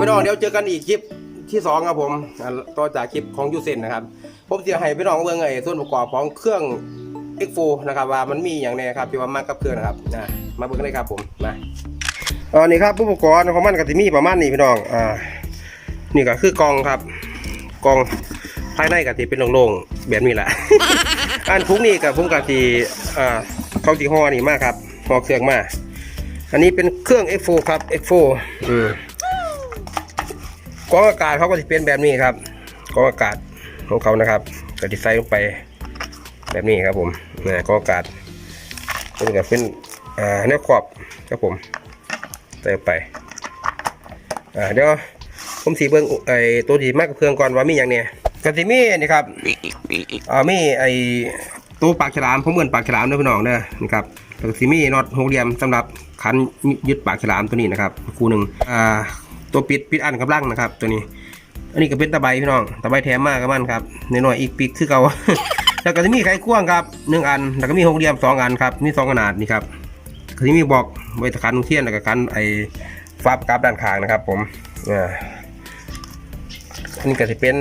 พี่น้องเดี๋ยวเจอกันอีกคลิปที่สองครับผมต่อจากคลิปของยูเซนนะครับผมจะให้พี่น้องเบิ่งไอ้ส่วนประกอบของเครื่อง X4 นะครับว่ามันมีอย่างไรครับที่ว่ามากับเครื่องนะครับมาเบิ่งกันเลยครับผมมาอันนี้ครับอุปกรณ์ของมันก็จะมีประมาณนี้พี่น้องอ่านี่ก็คือกองครับกองภายในก็จะเป็นโล่งๆแบบนี้แหละอันทุกนี่กับผมกับที่อ่าเขาที่ห่อนี่มากครับห่อเครื่องมาอันนี้เป็นเครื่อง X4 ครับ X4 อืม กองอากาศเขาก็จะเป็นแบบนี้ครับกองอากาศของเขานะครับก็จะใส่ลงไปแบบนี้ครับผมนะกองอากาศก็จะเป็นอ่าแนวขอบครับผมใส่ไปอ่าเดี๋ยวผมสีเบิ้งไอตัวที่มากกับเครื่องก่อนว่ามีอย่างเนี้ยก็จะมีนี่ครับอ่ามีไอตัวปากฉลามผมเหมือนปากฉลามเด้อพี่น้องเด้อนี่ครับแล้วก็สิมีน็อตหกเหลี่ยมสำหรับขันยึดปากฉลามตัวนี้นะครับคู่หนึ่งอ่า ตัวปิดปิดอันกับลังนะครับ ตัวนี้ อันนี้ก็เป็นตะไบพี่น้องตะไบแถมมากกับมันครับในหน่อยอีกปีกคือเก่าแล้วก็จะมีไขควงครับหนึ่งอัน แล้วก็มีหกเหลี่ยมสองอันครับมีสองขนาดนี่ครับก็จะมีบอกไว้ตะคันเทียนแล้วก็คันไอ้ฟ้าประกับด้านข้างนะครับ ผมอ่าอันนี้ก็จะเป็น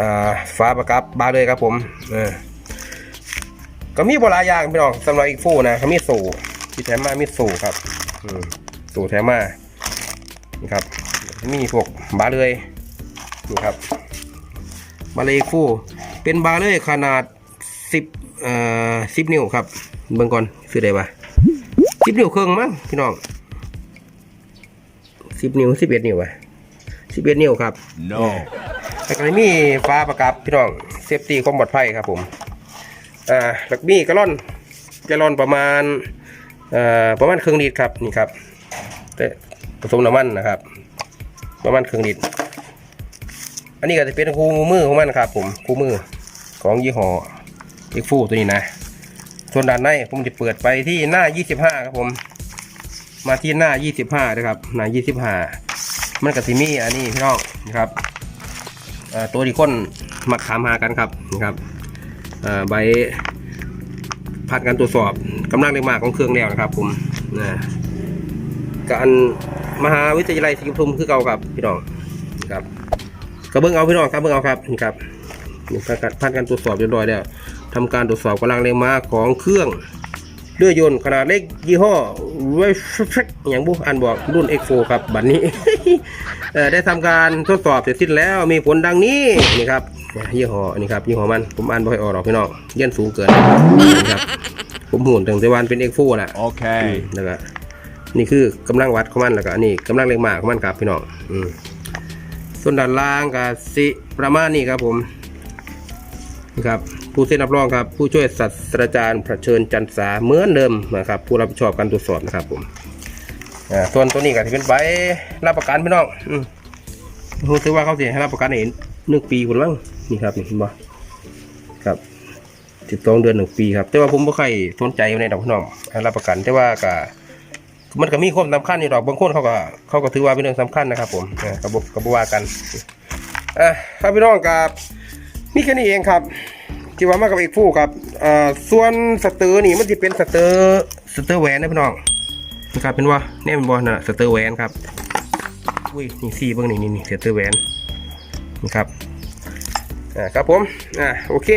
อ่าฟ้าประกับบาเลยครับผมก็มีโบราณยางพี่น้องสำหรับอีกฟู่นะเขามีสูที่แถมมามีสูครับสูแถมมา นี่ครับ มีพวกบาเลยนี่ครับบาเลยคู่เป็นบาเลยขนาดสิบเอ่อสิบนิ้วครับเบิ่งก่อนซื้อได้ปะสิบนิ้วครึ่งมั้งพี่น้องสิบนิ้วสิบเอ็ดนิ้วปะสิบเอ็ดนิ้วครับ No. แล้วก็มีฟ้าประกับพี่น้องเซฟตี้ความปลอดภัยครับผมอ่าแล้วก็มีกระล่อนกระล่อนประมาณเอ่อประมาณครึ่งลิตรครับนี่ครับแต่ ผสมน้ำมันนะครับประมาณครึ่งลิตรอันนี้ก็จะเป็นคู่มือของมันครับผมคู่มือของยี่ห้อเอ็กฟูตัวนี้นะส่วนด้านในผมจะเปิดไปที่หน้า 25 ครับผม มาที่หน้า 25 นะครับหน้า 25 มันก็สิมี่อันนี้พี่น้องนะครับตัวที่คนมักถามหากันครับนะครับใบผ่านการตรวจสอบกำลังแรงมากของเครื่องแล้วนะครับผมนะการ มหาวิทยาลัยศรีปทุมคือเก่าครับพี่น้องครับก็เบิ่งเอาพี่น้องครับเบิ่งเอาครับนี่ครับนี่ผ่านการผ่านการตรวจสอบเรียบร้อยแล้วทำการตรวจสอบกำลังแรงม้าของเครื่องเรือยนต์ขนาดเล็กยี่ห้อเวฟอย่างบุอันบอกรุ่น X4 ครับบัดนี้เอ่อได้ทำการทดสอบเสร็จสิ้นแล้วมีผลดังนี้นี่ครับยี่ห้อนี่ครับยี่ห้อมันผมอ่านบ่ค่อยออกหรอกพี่น้องเยี่ยนสูงเกินนี่ครับผมหุ่นถึงแต่วันเป็น X4 น่ะ Okay. แล้วก็ นี่คือกำลังวัดของมันแล้วก็อันนี่กำลังเล็งมากของมันครับพี่น้องอืมส่วนด้านล่างก็สิประมาณนี้ครับผมนี่ครับผู้เซ็นรับรองครับ ผู้ช่วยศาสตราจารย์ประเชิญจันทราเหมือนเดิมนะครับผู้รับผิดชอบการตรวจสอบนะครับผมส่วนตัวนี้ก็จะเป็นใบรับประกันพี่น้องอืรู้สึกว่าเขาเสียให้รับประกันเห็นหนึ่งปีคนบ้างนี่ครับนี่เห็นบ่ครับสิบสองเดือนหนึ่งปีครับ แต่ว่าผมไม่ค่อยสนใจในดอกพี่น้องให้รับประกันแต่ว่าก็ มันก็มีความสำคัญอยู่ดอกบางคนเขาก็เขาก็ถือว่าเป็นเรื่องสำคัญนะครับผมกระบอกกระบว่ากันอะครับพี่น้องกับมีแค่นี้เองครับที่ว่ามากับอีกฟู่ครับอ่าส่วนสเตอร์นี่มันจะเป็นสเตอร์สเตอร์แหวนนะพี่น้องนะครับเป็นว่าเนี่ยเป็นบอลนะสเตอร์แหวนครับอุ้ยนี่ซี่เบิ้งนี่นี่สเตอร์แหวนนี่ครับอ่าครับผมอ่าโอเค